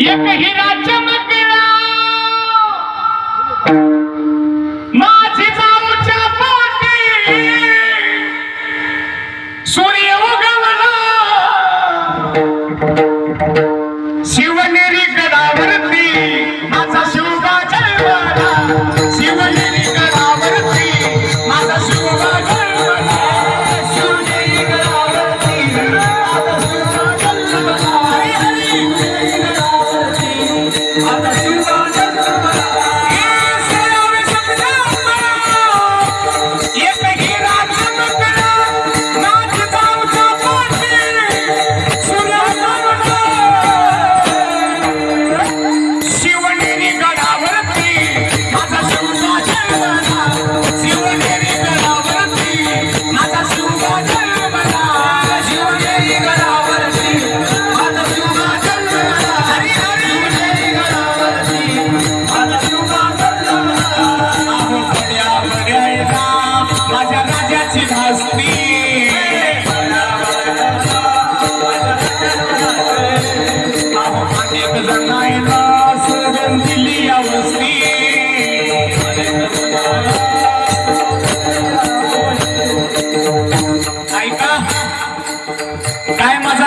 एक राज्य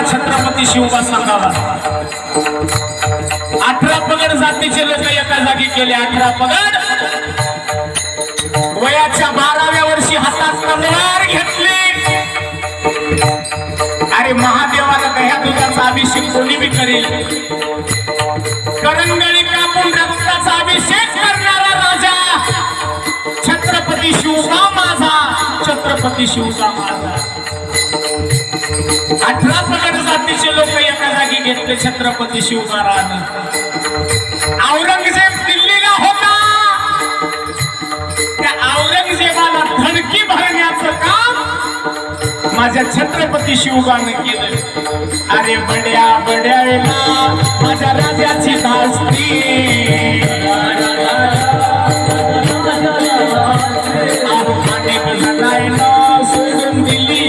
छत्रपती शिवबा सांगावा? अठरा पगड जातीचे लोक एका जागी केले अठरा पगड. वयाच्या बाराव्या वर्षी हातात तलवार घेतली. अरे महादेवाला दह्या दुधाचा अभिषेक कोणी बी करेल? करंगळी कापून रक्ताचा अभिषेक करणारा राजा. छत्रपती शिवबा माझा छत्रपती शिवबा माझा. अठरा प्रकार जातीचे लोक एका जागी घेतले छत्रपती शिवबा औरंगजेब माझ्या छत्रपती शिवबाने केलं अरे बड्या बड्या माझ्या राजाची धास्ती दिली